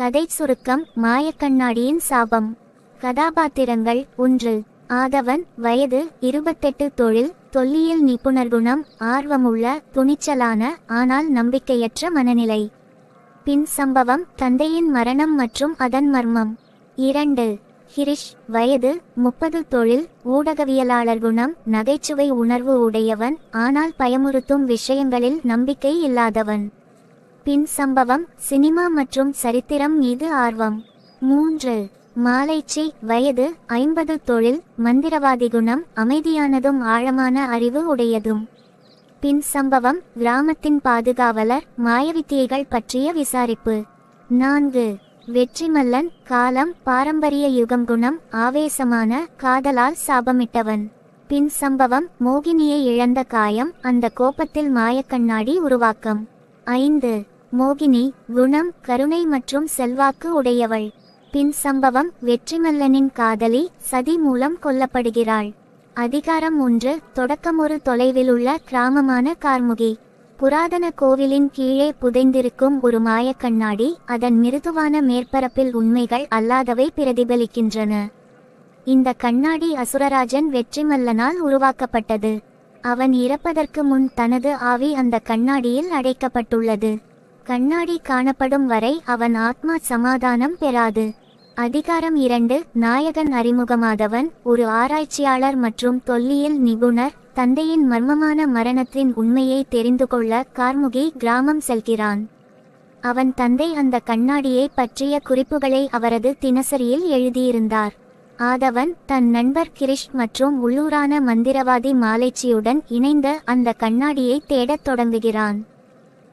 கதை சுருக்கம் மாயக்கண்ணாடியின் சாபம். கதாபாத்திரங்கள் ஒன்று. ஆதவன் வயது இருபத்தெட்டு தொழில் தொல்லியல் நிபுணர் குணம் ஆர்வமுள்ள துணிச்சலான ஆனால் நம்பிக்கையற்ற மனநிலை. பின் சம்பவம் தந்தையின் மரணம் மற்றும் அதன் மர்மம். இரண்டு. ஹிரிஷ் வயது முப்பது தொழில் ஊடகவியலாளர் குணம் நகைச்சுவை உணர்வு உடையவன் ஆனால் பயமுறுத்தும் விஷயங்களில் நம்பிக்கை இல்லாதவன். பின் சம்பவம் சினிமா மற்றும் சரித்திரம் மீது ஆர்வம். மூன்று மாலைச்சி வயது ஐம்பது தொழில் மந்திரவாதி குணம் அமைதியானதும் ஆழமான அறிவு உடையதும். பின் சம்பவம் கிராமத்தின் பாதுகாவலர் மாயவித்தியைகள் பற்றிய விசாரிப்பு. நான்கு வெற்றிமல்லன் காலம் பாரம்பரிய யுகம் குணம் ஆவேசமான காதலால் சாபமிட்டவன். பின் சம்பவம் மோகினியை இழந்த காயம் அந்த கோபத்தில் மாயக்கண்ணாடி உருவாக்கம். ஐந்து. மோகினி குணம் கருணை மற்றும் செல்வாக்கு உடையவள். பின் சம்பவம் வெற்றிமல்லனின் காதலி சதி மூலம் கொல்லப்படுகிறாள். அதிகாரம் ஒன்று. தொடக்கம் ஒரு தொலைவில் உள்ள கிராமமான கார்முகி. புராதன கோவிலின் கீழே புதைந்திருக்கும் ஒரு மாயக்கண்ணாடி அதன் மிருதுவான மேற்பரப்பில் உண்மைகள் அல்லாதவை பிரதிபலிக்கின்றன. இந்த கண்ணாடி அசுரராஜன் வெற்றிமல்லனால் உருவாக்கப்பட்டது. அவன் இறப்பதற்கு முன் தனது ஆவி அந்த கண்ணாடியில் அடைக்கப்பட்டுள்ளது. கண்ணாடி காணப்படும் வரை அவன் ஆத்மா சமாதானம் பெறாது. அதிகாரம் இரண்டு நாயகன் அறிமுகமாதவன் ஒரு ஆராய்ச்சியாளர் மற்றும் தொல்லியல் நிபுணர் தந்தையின் மர்மமான மரணத்தின் உண்மையை தெரிந்து கொள்ள கார்முகி கிராமம் செல்கிறான். அவன் தந்தை அந்த கண்ணாடியை பற்றிய குறிப்புகளை அவரது தினசரியில் எழுதியிருந்தார். ஆதவன் தன் நண்பர் கிரிஷ் மற்றும் உள்ளூரான மந்திரவாதி மாலைச்சியுடன் இணைந்த அந்த கண்ணாடியை தேடத் தொடங்குகிறான்.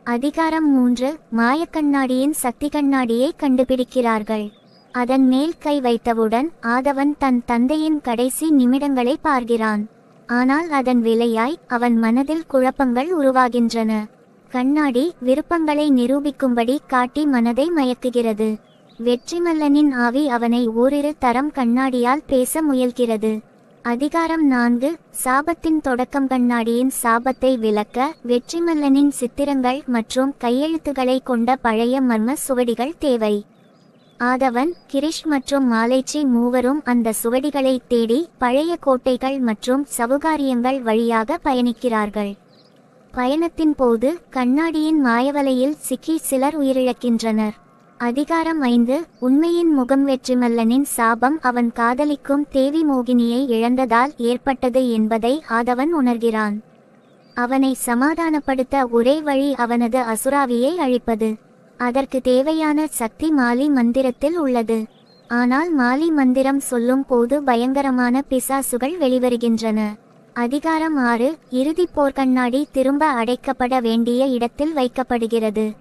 அதிகாரம் மூன்று மாயக்கண்ணாடியின் சக்தி கண்ணாடியை கண்டுபிடிக்கிறார்கள். அதன் மேல் கை வைத்தவுடன் ஆதவன் தன் தந்தையின் கடைசி நிமிடங்களை பார்க்கிறான். ஆனால் அதன் விலையாய் அவன் மனதில் குழப்பங்கள் உருவாகின்றன. கண்ணாடி விருப்பங்களை நிரூபிக்கும்படி காட்டி மனதை மயக்குகிறது. வெற்றிமல்லனின் ஆவி அவனை ஓரிரு தரம் கண்ணாடியால் பேச முயல்கிறது. அதிகாரம் நான்கு சாபத்தின் தொடக்கம் கண்ணாடியின் சாபத்தை விளக்க வெற்றிமல்லனின் சித்திரங்கள் மற்றும் கையெழுத்துக்களை கொண்ட பழைய மர்ம சுவடிகள் தேவை. ஆதவன் கிரிஷ் மற்றும் மாலைச்சி மூவரும் அந்த சுவடிகளை தேடி பழைய கோட்டைகள் மற்றும் சவுகாரியங்கள் வழியாக பயணிக்கிறார்கள். பயணத்தின் போது கண்ணாடியின் மாயவலையில் சிக்கி சிலர் உயிரிழக்கின்றனர். அதிகாரம் ஐந்து உண்மையின் முகம் வெற்றிமல்லனின் சாபம் அவன் காதலிக்கும் தேவி மோகினியை இழந்ததால் ஏற்பட்டது என்பதை ஆதவன் உணர்கிறான். அவனை சமாதானப்படுத்த ஒரே வழி அவனது அசுராவியை அழிப்பது. அதற்கு தேவையான சக்தி மாலி மந்திரத்தில் உள்ளது. ஆனால் மாலி மந்திரம் சொல்லும் போது பயங்கரமான பிசாசுகள் வெளிவருகின்றன. அதிகாரம் ஆறு இறுதி போர்க்கண்ணாடி திரும்ப அடைக்கப்பட வேண்டிய இடத்தில் வைக்கப்படுகிறது.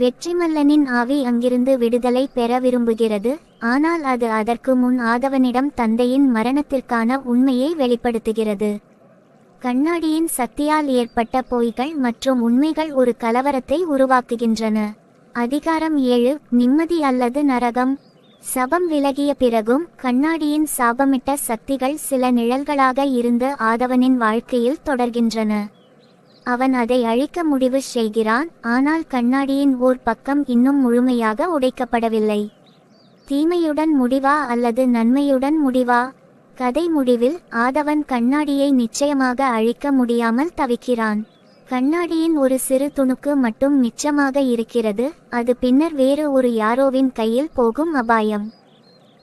வெற்றிமல்லனின் ஆவி அங்கிருந்து விடுதலை பெற விரும்புகிறது. ஆனால் அது அதற்கு முன் ஆதவனிடம் தந்தையின் மரணத்திற்கான உண்மையை வெளிப்படுத்துகிறது. கண்ணாடியின் சக்தியால் ஏற்பட்ட பொய்கள் மற்றும் உண்மைகள் ஒரு கலவரத்தை உருவாக்குகின்றன. அதிகாரம் ஏழு நிம்மதி அல்லது நரகம். சபம் விலகிய பிறகும் கண்ணாடியின் சாபமிட்ட சக்திகள் சில நிழல்களாக இருந்து ஆதவனின் வாழ்க்கையில் தொடர்கின்றன. அவன் அதை அழிக்க முடிவு செய்கிறான் ஆனால் கண்ணாடியின் ஓர் பக்கம் இன்னும் முழுமையாக உடைக்கப்படவில்லை. தீமையுடன் முடிவா அல்லது நன்மையுடன் முடிவா? கதை முடிவில் ஆதவன் கண்ணாடியை நிச்சயமாக அழிக்க முடியாமல் தவிக்கிறான். கண்ணாடியின் ஒரு சிறு துணுக்கு மட்டும் மிச்சமாக இருக்கிறது அது பின்னர் வேறு ஒரு யாரோவின் கையில் போகும் அபாயம்.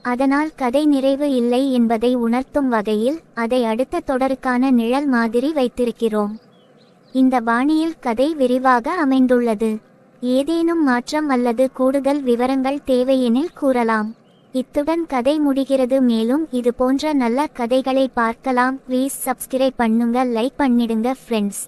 அதனால் கதை நிறைவு இல்லை என்பதை உணர்த்தும் வகையில் அதை அடுத்த தொடருக்கான நிழல் மாதிரி வைத்திருக்கிறோம். இந்த பாணியில் கதை விரிவாக அமைந்துள்ளது. ஏதேனும் மாற்றம் அல்லது கூடுதல் விவரங்கள் தேவையெனில் கூறலாம். இத்துடன் கதை முடிகிறது. மேலும் இது போன்ற நல்ல கதைகளை பார்க்கலாம். ப்ளீஸ் சப்ஸ்கிரைப் பண்ணுங்க லைக் பண்ணிடுங்க ஃப்ரெண்ட்ஸ்